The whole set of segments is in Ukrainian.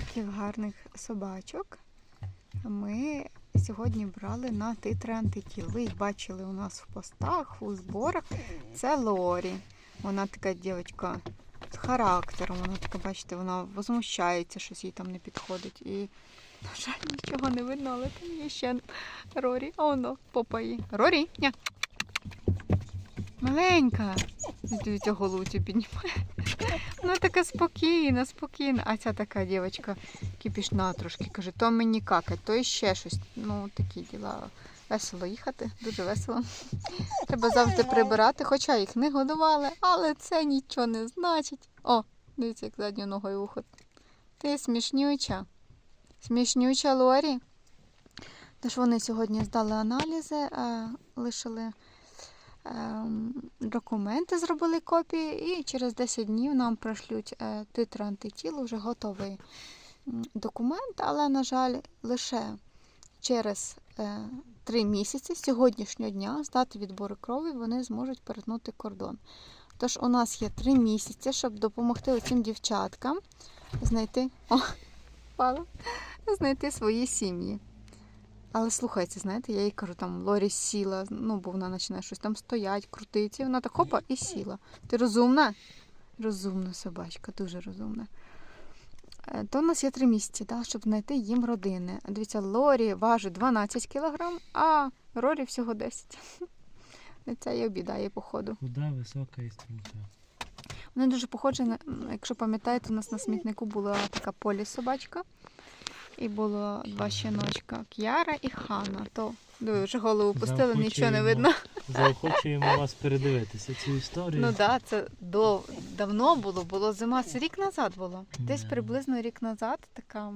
таких гарних собачок. Ми сьогодні брали на титри антитіл. Ви їх бачили у нас в постах, у зборах. Це Лорі. Вона така дівчинка з характером. Вона така, бачите, вона возмущається, щось їй там не підходить. І, на жаль, нічого не видно, але там є ще Рорі. А воно попа її. Рорі, ня. Маленька. Дивіться, голову піднімає. Вона така спокійна, спокійна. А ця така дівчинка кипішна трошки. Каже, то мені какать, то іще щось. Ну, такі діла. Весело їхати, дуже весело. Треба завжди прибирати, хоча їх не годували, але це нічого не значить. О, дивіться, як задньою ногою уход. Ти смішнюча. Смішнюча Лорі. Тож вони сьогодні здали аналізи, е, лишили документи, зробили копії, і через 10 днів нам пришлють е, титр антитіл, вже готовий документ, але, на жаль, лише через е, 3 місяці з сьогоднішнього дня з дати відбору крові вони зможуть перетнути кордон. Тож у нас є 3 місяці, щоб допомогти цим дівчаткам знайти, о, знайти свої сім'ї. Але слухайте, знаєте, я їй кажу, там Лорі сіла, ну, бо вона починає щось там стоять, крутиться, і вона так хопа і сіла. Ти розумна? Розумна собачка, дуже розумна. Е, То у нас є три місяці, да, щоб знайти їм родини. Дивіться, Лорі важить 12 кг, а Рорі всього 10. І Це і обідає, походу. Худа, висока і стрімка. Вони дуже похожі, якщо пам'ятаєте, у нас на смітнику була така полі собачка. І було два щеночка К'яра і Хана. То вже голову пустили, нічого не видно. Заохочуємо вас передивитися цю історію. Ну так, да, це до, давно було, було зима. Це рік назад було. Десь приблизно рік назад така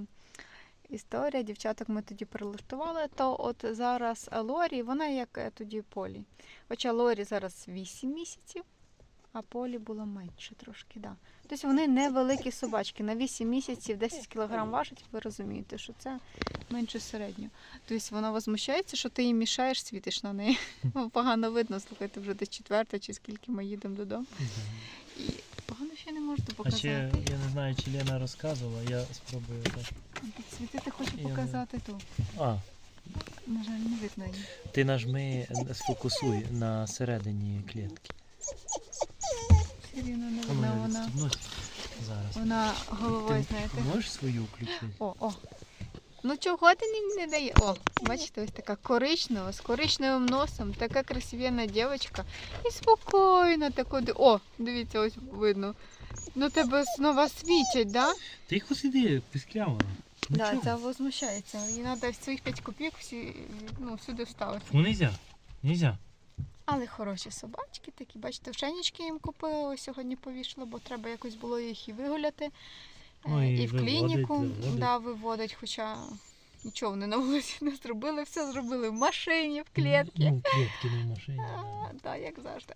історія. Дівчаток ми тоді прилаштували. То от зараз Лорі, вона як е, тоді Полі. Хоча Лорі зараз 8 місяців, а Полі було менше трошки. Да. Тобто вони невеликі собачки. На 8 місяців 10 кг важать, ви розумієте, що це менше середнього. Тобто вона возмущається, що ти їй мішаєш, світиш на неї. Погано видно, слухайте, вже десь четверта чи скільки ми їдемо додому. І погано ще не можете А показати. ще я не знаю, чи Лена розказувала, я спробую так. Підсвітити хочу показати ту. А, На жаль, не видно її. ти нажми, сфокусуй на середині клітки. Рівно не А видно, вона, зараз. вона головою, Ти знаєте. можеш свою включити? О, о. Ну чого ти не, не дає? О, бачите, ось така коричнева, з коричневим носом, така красивенна дівчинка. І спокійно тако. ди- О, дивіться, ось видно. Ну тебе знову світять, да? Тихо сиди, пісклявано. Да, це возмущається. Їй треба своїх 5 копійок всі, ну, всюди вставити. Ну нельзя, нельзя. Але хороші собачки такі, бачите, вченічки їм купили, ось сьогодні повішала, бо треба якось було їх і вигуляти. Ну, Е, і і в виводить, клініку виводить. Да, виводить, хоча нічого вони на вулиці не зробили, все зробили в машині, в клітці. Ну, клітки не в машині. А, да, як завжди.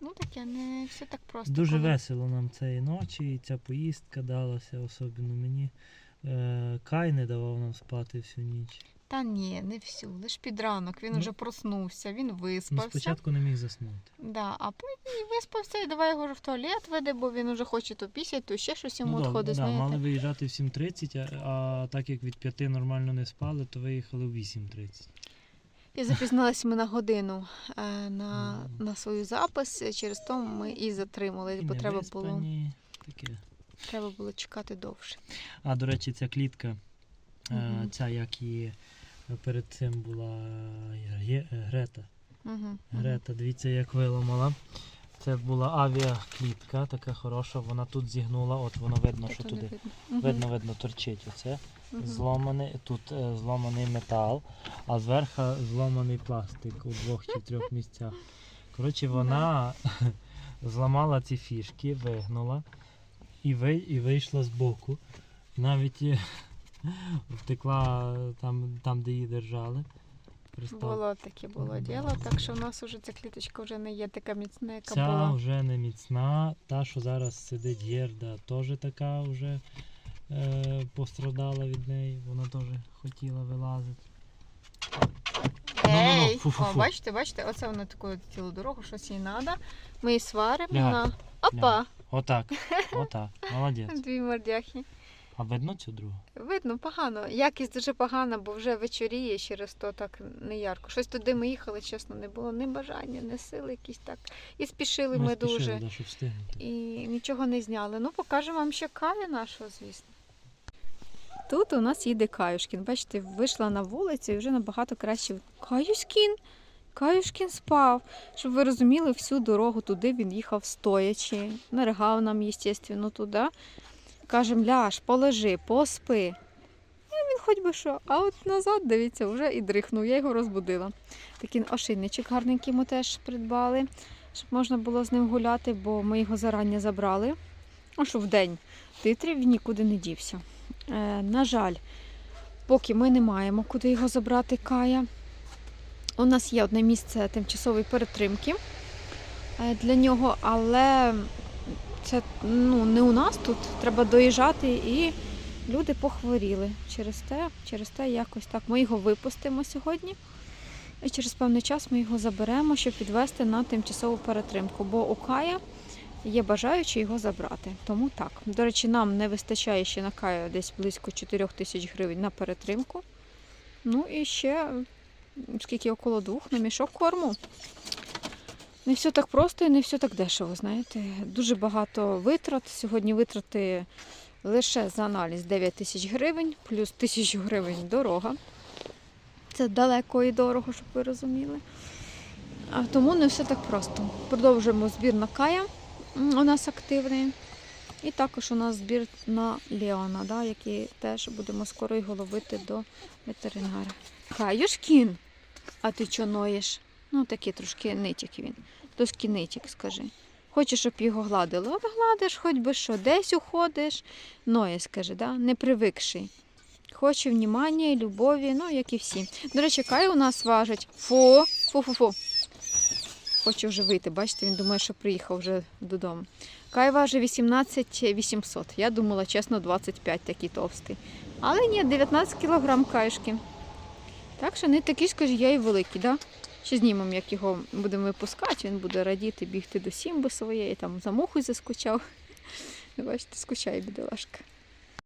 Ну таке, не все так просто. Дуже коли- весело нам цієї ночі, і ця поїздка далася, особливо мені. Е, Кай не давав нам спати всю ніч. Та ні, не всю, лиш під ранок. Він Ну, вже проснувся, він Ну, спочатку не міг заснути. Да, а потім виспався і давай його вже в туалет веде, бо він вже хоче то пісять, то ще щось йому ну, да, відходить, да, знаєте. мали виїжджати в 7.30, а, а так як від 5 нормально не спали, то виїхали в 8.30. І запізнилися ми на годину е, на, на свою запис. Через то ми і затримались, бо треба було, таке. Треба було чекати довше. А до речі, ця клітка, Мгм. ця як і перед цим була Грета. Угу. Грета, дивіться, як виламала. Це була авіаклітка, така хороша. Вона тут зігнула, от воно видно, що туди. Видно, Видно, видно, торчить оце. Зломаний, тут е, зломаний метал, а зверху зломаний пластик у двох чи трьох місцях. Коротше, вона зламала ці фішки, вигнула і, ви, і вийшла з боку. Навіть е, втекла там, там, де її держали. Представ- Було таке було діло, так що в нас уже ця кліточка вже не є така міцна, яка Ця була. вже не міцна, та, що зараз сидить Єрда, теж така вже е, пострадала від неї. Вона теж хотіла вилазити. Ей! фу-фу-фу. О, бачите, бачите, оце вона таку цілу дорогу, щось їй треба. Ми її сваримо, вона. Опа! Отак, отак, молодець. Дві мордяхи. А видно цю другу? Видно, погано. Якість дуже погана, бо вже вечоріє через то так не ярко. Щось туди ми їхали, чесно, не було ні бажання, ні сили якісь так. І спішили ми, спішили, дуже. да, щоб встигнути. І нічого не зняли. Ну, покажемо вам ще каві нашого, звісно. Тут у нас їде Каюшкін. Бачите, вийшла на вулицю і вже набагато краще. Каюшкін! Каюшкін спав. Щоб ви розуміли, всю дорогу туди він їхав стоячи. Наригав нам, звісно, туди. Кажем, ляж, полежи, поспи. І він хоч би що. А от назад, дивіться, вже і дрихнув. Я його розбудила. Такий ошейничок гарненький ми теж придбали, щоб можна було з ним гуляти, бо ми його зарані забрали. А що в день титрів він нікуди не дівся. Е, на жаль, поки ми не маємо куди його забрати Кая. У нас є одне місце тимчасової перетримки е, для нього, але це ну, не у нас тут. Треба доїжджати і люди похворіли. Через те, через те якось так. Ми його випустимо сьогодні. І через певний час ми його заберемо, щоб підвести на тимчасову перетримку. Бо у Кая є бажаючі його забрати. Тому так. До речі, нам не вистачає ще на Кая десь близько 4 тисяч гривень на перетримку. Ну і ще скільки около двох на мішок корму. Не все так просто і не все так дешево, знаєте. Дуже багато витрат. Сьогодні витрати лише за аналіз 9 тисяч гривень, плюс тисячу гривень дорога. Це далеко і дорого, щоб ви розуміли. А тому не все так просто. Продовжуємо збір на Кая. У нас активний. І також у нас збір на Леона, да, який теж будемо скоро його ловити до ветеринара. Каюшкін, а ти чого ноєш? Ну, такий трошки нитік він. Трошки нитік, скажи. Хочеш, щоб його гладили? От гладиш, хоч би що, десь уходиш. Ноє, скажи, да? не привикший. Хоче внімання, любові, ну, як і всі. До речі, Кай у нас важить. Фу, фу-фу-фу. Хоче вже вийти, бачите, він думає, що приїхав вже додому. Кай важить 18 800. Я думала, чесно, 25 такий товстий. Але ні, 19 кілограм каюшки. Так що не такий, скажі, я і великий, да? Ще знімемо, як його будемо випускати, він буде радіти, бігти до сімби своєї, там за мухою заскучав. Бачите, скучає бідолашка.